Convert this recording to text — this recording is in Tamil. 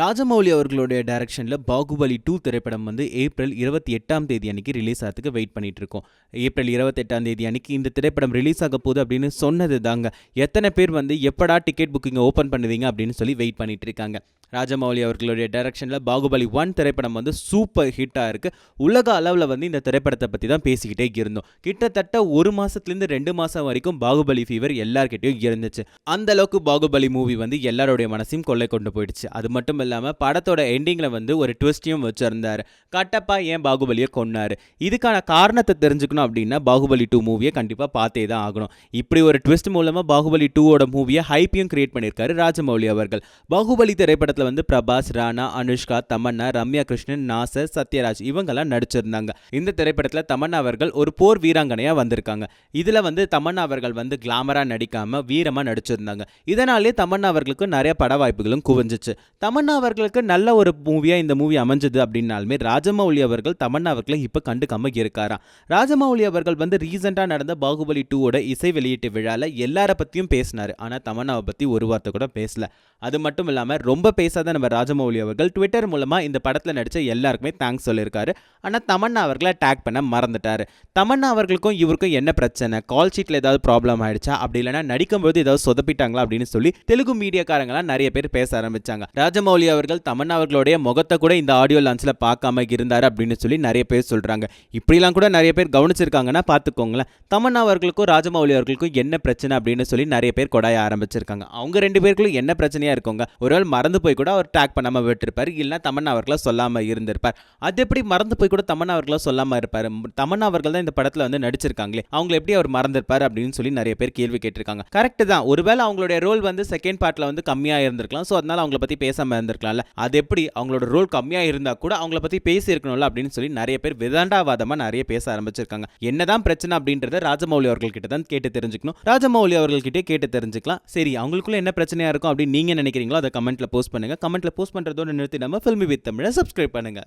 ராஜமௌலி அவர்களுடைய டைரக்ஷனில் பாகுபலி டூ திரைப்படம் வந்து ஏப்ரல் இருபத்தி எட்டாம் தேதி அன்னைக்கு ரிலீஸ் ஆகிறதுக்கு வெயிட் பண்ணிட்டு இருக்கோம் ஏப்ரல் இருபத்தெட்டாம் தேதி அன்னைக்கு இந்த திரைப்படம் ரிலீஸ் ஆக போகுது அப்படின்னு சொன்னது தாங்க. எத்தனை பேர் வந்து எப்படா டிக்கெட் புக்கிங்கை ஓப்பன் பண்ணுவீங்க அப்படின்னு சொல்லி வெயிட் பண்ணிட்டு இருக்காங்க ராஜமௌலி அவர்களுடைய டைரக்ஷனில் பாகுபலி ஒன் திரைப்படம் வந்து சூப்பர் ஹிட்டாக இருக்குது உலக அளவில் வந்து இந்த திரைப்படத்தை பற்றி தான் பேசிக்கிட்டே இருந்தோம். கிட்டத்தட்ட ஒரு மாதத்துலேருந்து ரெண்டு மாதம் வரைக்கும் பாகுபலி ஃபீவர் எல்லார்கிட்டையும் இருந்துச்சு. அந்த அளவுக்கு பாகுபலி மூவி வந்து எல்லாருடைய மனசையும் கொள்ளை கொண்டு போயிடுச்சு. அது மட்டும் இல்லாமல் படத்தோட எண்டிங்கில் வந்து ஒரு ட்விஸ்டையும் வச்சுருந்தார். கட்டப்பா ஏன் பாகுபலியை கொன்னாரு? இதுக்கான காரணத்தை தெரிஞ்சுக்கணும் அப்படின்னா பாகுபலி டூ மூவியை கண்டிப்பாக பார்த்தே தான் ஆகணும். இப்படி ஒரு ட்விஸ்ட் மூலமாக பாகுபலி டூவோட மூவியை ஹைப்பையும் கிரியேட் பண்ணியிருக்காரு ராஜமௌலி அவர்கள். பாகுபலி திரைப்படத்தில் வந்து பிரபாஸ் ராணா அனுஷ்கா தமன்னா ரம்யா கிருஷ்ணன் நாசர் சத்யராஜ் இவங்கெல்லாம் நடிச்சிருந்தாங்க. இந்த திரைப்படத்தில் தமன்னா அவர்கள் ஒரு போர் வீராங்கனையாக வந்திருக்காங்க. இதில் வந்து தமன்னா அவர்கள் வந்து கிளாமராக நடிக்காமல் வீரமாக நடிச்சிருந்தாங்க. இதனாலே தமன்னா அவர்களுக்கு நிறைய பட வாய்ப்புகளும் குவிஞ்சிச்சு. தமன்னா அவர்களுக்கு நல்ல ஒரு மூவியாக இந்த மூவி அமைஞ்சது அப்படின்னாலுமே ராஜமௌலி அவர்கள் தமன்னா அவர்களை இப்போ கண்டுக்காம இருக்காராம். ராஜமௌலி அவர்கள் வந்து ரீசெண்டாக நடந்த பாகுபலி டூவோட இசை வெளியீட்டு விழாவில் எல்லார பற்றியும் பேசினார். ஆனால் தமன்னாவை பற்றி ஒரு வார்த்தை கூட பேசல. அது மட்டும் இல்லாமல் ரொம்ப பேசாத நம்ம ராஜமௌலி அவர்கள் ட்விட்டர் மூலமாக இந்த படத்தில் நடித்த எல்லாருக்குமே தேங்க்ஸ் சொல்லியிருக்காரு. ஆனால் தமன்னா அவர்களை டேக் பண்ண மறந்துட்டாரு. தமன்னா அவர்களுக்கும் இவருக்கும் என்ன பிரச்சனை? கால் ஷீட்டில் ஏதாவது ப்ராப்ளம் ஆயிடுச்சா? அப்படி இல்லைனா நடிக்கும்போது ஏதாவது சொதப்பிட்டாங்களா? அப்படின்னு சொல்லி தெலுங்கு மீடியாக்காரங்களாம் நிறைய பேர் பேச ஆரம்பிச்சாங்க. ராஜமௌலி அவர்கள் தமன்னா அவர்களுடைய முகத்தை கூட இந்த ஆடியோ லான்ச்சில் பார்க்காம இருந்தார் அப்படின்னு சொல்லி நிறைய பேர் சொல்கிறாங்க இப்படிலாம் கூட நிறைய பேர் கவனிச்சிருக்காங்கன்னா பார்த்துக்கோங்களேன். தமன்னா அவர்களுக்கும் ராஜமௌலி அவர்களுக்கும் என்ன பிரச்சனை அப்படின்னு சொல்லி நிறைய பேர் கொடாய ஆரம்பிச்சிருக்காங்க. அவங்க ரெண்டு பேருக்குள்ள என்ன பிரச்சனையாக இருக்குங்க? ஒருவேளை மறந்து போய் கூட அவர் டேக் பண்ணாமல் விட்டுருப்பார் இல்லைனா தமன்னா அவர்களை சொல்லாமல் இருந்திருப்பார். அது எப்படி மறந்து போய் கூட தமன்னா அவர்களை சொல்லாமல் இருப்பார்? தமன்னா அவர்கள் தான் இந்த படத்தில் வந்து நடிச்சிருக்காங்களே அவங்களை எப்படி அவர் மறந்திருப்பார் அப்படின்னு சொல்லி நிறைய பேர் கேள்வி கேட்டிருக்காங்க. கரெக்ட் தான். ஒருவேளை அவங்களுடைய ரோல் வந்து செகண்ட் பார்ட்டில் வந்து கம்மியாக இருந்திருக்கலாம். ஸோ அதனால அவங்கள பற்றி பேசாமல் இருந்திருக்கலாம்ல. அது எப்படி அவங்களோட ரோல் கம்மியாக இருந்தால் கூட அவங்கள பற்றி பேசியிருக்கணும்ல அப்படின்னு சொல்லி நிறைய பேர் விதாண்டாவாதமாக நிறைய பேச ஆரம்பிச்சிருக்காங்க. என்னதான் பிரச்சனை அப்படின்றத ராஜமௌலி அவர்கள் கிட்ட தான் கேட்டு தெரிஞ்சுக்கணும். ராஜமௌலி அவர்கள்கிட்டே கேட்டு தெரிஞ்சுக்கலாம். சரி அவங்களுக்குள்ள என்ன பிரச்சனையா இருக்கும் அப்படின்னு நீங்க நினைக்கிறீங்களோ அதை கமெண்ட்ல போஸ்ட் பண்ணுங்க. கமெண்ட்ல போஸ்ட் பண்றதோட நிறுத்தி நம்ம ஃபில்மி வித் தமிழை சப்ஸ்கிரைப் பண்ணுங்க.